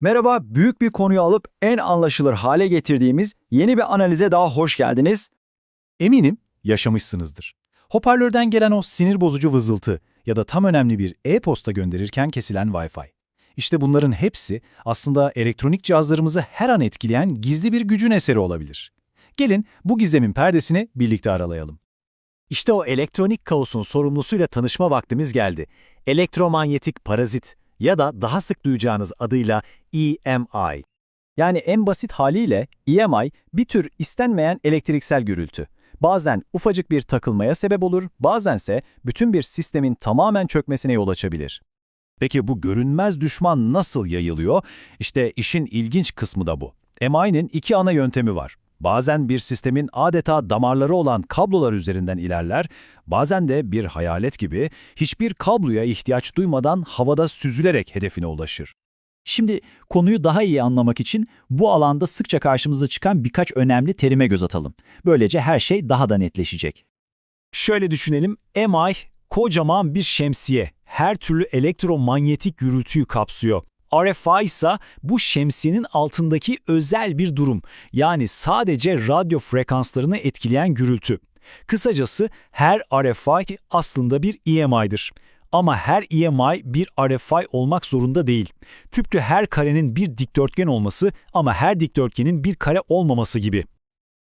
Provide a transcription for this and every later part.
Merhaba, büyük bir konuyu alıp en anlaşılır hale getirdiğimiz yeni bir analize daha hoş geldiniz. Eminim yaşamışsınızdır. Hoparlörden gelen o sinir bozucu vızıltı ya da tam önemli bir e-posta gönderirken kesilen Wi-Fi. İşte bunların hepsi aslında elektronik cihazlarımızı her an etkileyen gizli bir gücün eseri olabilir. Gelin bu gizemin perdesini birlikte aralayalım. İşte o elektronik kaosun sorumlusuyla tanışma vaktimiz geldi. Elektromanyetik parazit ya da daha sık duyacağınız adıyla EMI. Yani en basit haliyle EMI bir tür istenmeyen elektriksel gürültü. Bazen ufacık bir takılmaya sebep olur, bazense bütün bir sistemin tamamen çökmesine yol açabilir. Peki bu görünmez düşman nasıl yayılıyor? İşte işin ilginç kısmı da bu. MI'nin iki ana yöntemi var. Bazen bir sistemin adeta damarları olan kablolar üzerinden ilerler, bazen de bir hayalet gibi hiçbir kabloya ihtiyaç duymadan havada süzülerek hedefine ulaşır. Şimdi konuyu daha iyi anlamak için bu alanda sıkça karşımıza çıkan birkaç önemli terime göz atalım. Böylece her şey daha da netleşecek. Şöyle düşünelim, MI kocaman bir şemsiye. Her türlü elektromanyetik gürültüyü kapsıyor. RFI ise bu şemsiyenin altındaki özel bir durum. Yani sadece radyo frekanslarını etkileyen gürültü. Kısacası her RFI aslında bir EMI'dir. Ama her EMI bir RFI olmak zorunda değil. Tıpkı her karenin bir dikdörtgen olması ama her dikdörtgenin bir kare olmaması gibi.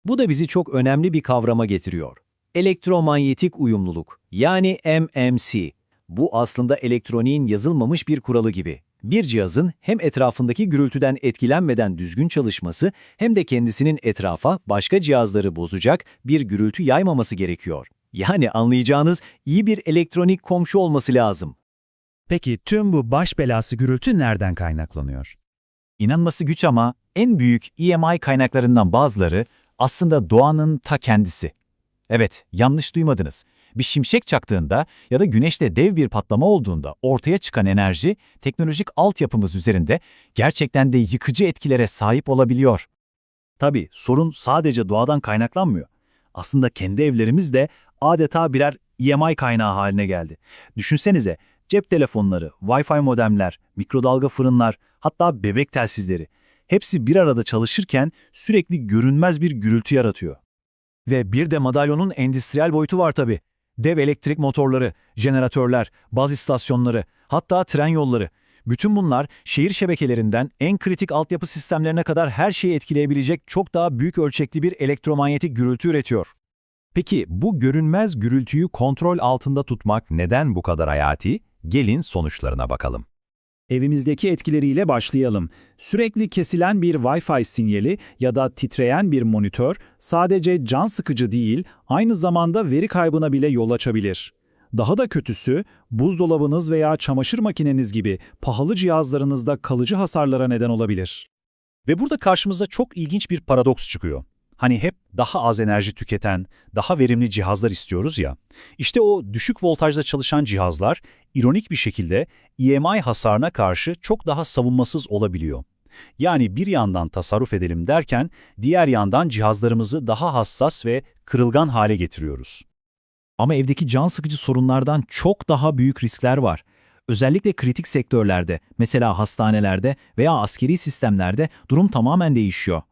Bu da bizi çok önemli bir kavrama getiriyor. Elektromanyetik uyumluluk yani MMC. Bu aslında elektroniğin yazılmamış bir kuralı gibi. Bir cihazın hem etrafındaki gürültüden etkilenmeden düzgün çalışması hem de kendisinin etrafa başka cihazları bozacak bir gürültü yaymaması gerekiyor. Yani anlayacağınız iyi bir elektronik komşu olması lazım. Peki tüm bu baş belası gürültü nereden kaynaklanıyor? İnanması güç ama en büyük EMI kaynaklarından bazıları aslında doğanın ta kendisi. Evet, yanlış duymadınız. Bir şimşek çaktığında ya da güneşte dev bir patlama olduğunda ortaya çıkan enerji teknolojik altyapımız üzerinde gerçekten de yıkıcı etkilere sahip olabiliyor. Tabii sorun sadece doğadan kaynaklanmıyor. Aslında kendi evlerimiz de adeta birer EMI kaynağı haline geldi. Düşünsenize cep telefonları, Wi-Fi modemler, mikrodalga fırınlar, hatta bebek telsizleri hepsi bir arada çalışırken sürekli görünmez bir gürültü yaratıyor. Ve bir de madalyonun endüstriyel boyutu var tabii. Dev elektrik motorları, jeneratörler, baz istasyonları, hatta tren yolları. Bütün bunlar şehir şebekelerinden en kritik altyapı sistemlerine kadar her şeyi etkileyebilecek çok daha büyük ölçekli bir elektromanyetik gürültü üretiyor. Peki bu görünmez gürültüyü kontrol altında tutmak neden bu kadar hayati? Gelin sonuçlarına bakalım. Evimizdeki etkileriyle başlayalım. Sürekli kesilen bir Wi-Fi sinyali ya da titreyen bir monitör sadece can sıkıcı değil, aynı zamanda veri kaybına bile yol açabilir. Daha da kötüsü, buzdolabınız veya çamaşır makineniz gibi pahalı cihazlarınızda kalıcı hasarlara neden olabilir. Ve burada karşımıza çok ilginç bir paradoks çıkıyor. Hani hep daha az enerji tüketen, daha verimli cihazlar istiyoruz ya. İşte o düşük voltajda çalışan cihazlar ironik bir şekilde EMI hasarına karşı çok daha savunmasız olabiliyor. Yani bir yandan tasarruf edelim derken diğer yandan cihazlarımızı daha hassas ve kırılgan hale getiriyoruz. Ama evdeki can sıkıcı sorunlardan çok daha büyük riskler var. Özellikle kritik sektörlerde, mesela hastanelerde veya askeri sistemlerde durum tamamen değişiyor.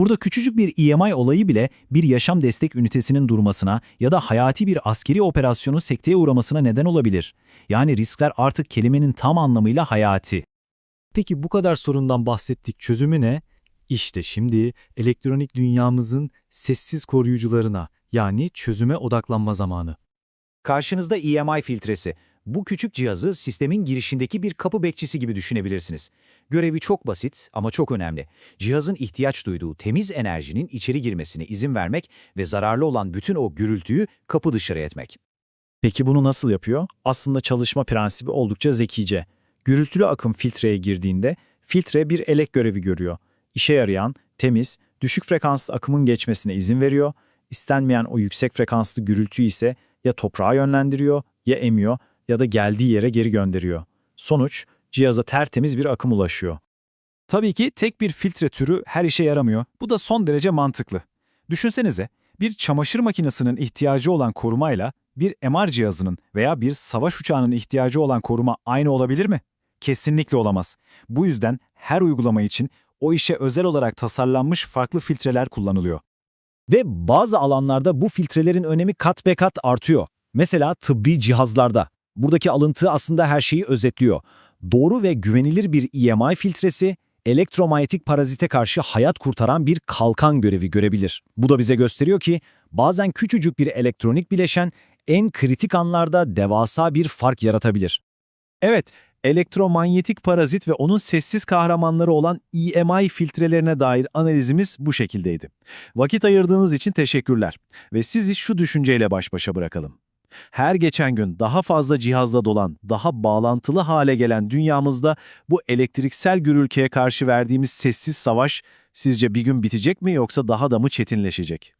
Burada küçücük bir EMI olayı bile bir yaşam destek ünitesinin durmasına ya da hayati bir askeri operasyonun sekteye uğramasına neden olabilir. Yani riskler artık kelimenin tam anlamıyla hayati. Peki bu kadar sorundan bahsettik. Çözümü ne? İşte şimdi elektronik dünyamızın sessiz koruyucularına yani çözüme odaklanma zamanı. Karşınızda EMI filtresi. Bu küçük cihazı sistemin girişindeki bir kapı bekçisi gibi düşünebilirsiniz. Görevi çok basit ama çok önemli. Cihazın ihtiyaç duyduğu temiz enerjinin içeri girmesine izin vermek ve zararlı olan bütün o gürültüyü kapı dışarı etmek. Peki bunu nasıl yapıyor? Aslında çalışma prensibi oldukça zekice. Gürültülü akım filtreye girdiğinde filtre bir elek görevi görüyor. İşe yarayan, temiz, düşük frekanslı akımın geçmesine izin veriyor. İstenmeyen o yüksek frekanslı gürültüyü ise ya toprağa yönlendiriyor, ya emiyor ya da geldiği yere geri gönderiyor. Sonuç, cihaza tertemiz bir akım ulaşıyor. Tabii ki tek bir filtre türü her işe yaramıyor. Bu da son derece mantıklı. Düşünsenize, bir çamaşır makinesinin ihtiyacı olan korumayla bir MR cihazının veya bir savaş uçağının ihtiyacı olan koruma aynı olabilir mi? Kesinlikle olamaz. Bu yüzden her uygulama için o işe özel olarak tasarlanmış farklı filtreler kullanılıyor. Ve bazı alanlarda bu filtrelerin önemi kat be kat artıyor. Mesela tıbbi cihazlarda. Buradaki alıntı aslında her şeyi özetliyor. Doğru ve güvenilir bir EMI filtresi, elektromanyetik parazite karşı hayat kurtaran bir kalkan görevi görebilir. Bu da bize gösteriyor ki bazen küçücük bir elektronik bileşen en kritik anlarda devasa bir fark yaratabilir. Evet, elektromanyetik parazit ve onun sessiz kahramanları olan EMI filtrelerine dair analizimiz bu şekildeydi. Vakit ayırdığınız için teşekkürler ve sizi şu düşünceyle baş başa bırakalım. Her geçen gün daha fazla cihazla dolan, daha bağlantılı hale gelen dünyamızda bu elektriksel gürültüye karşı verdiğimiz sessiz savaş sizce bir gün bitecek mi yoksa daha da mı çetinleşecek?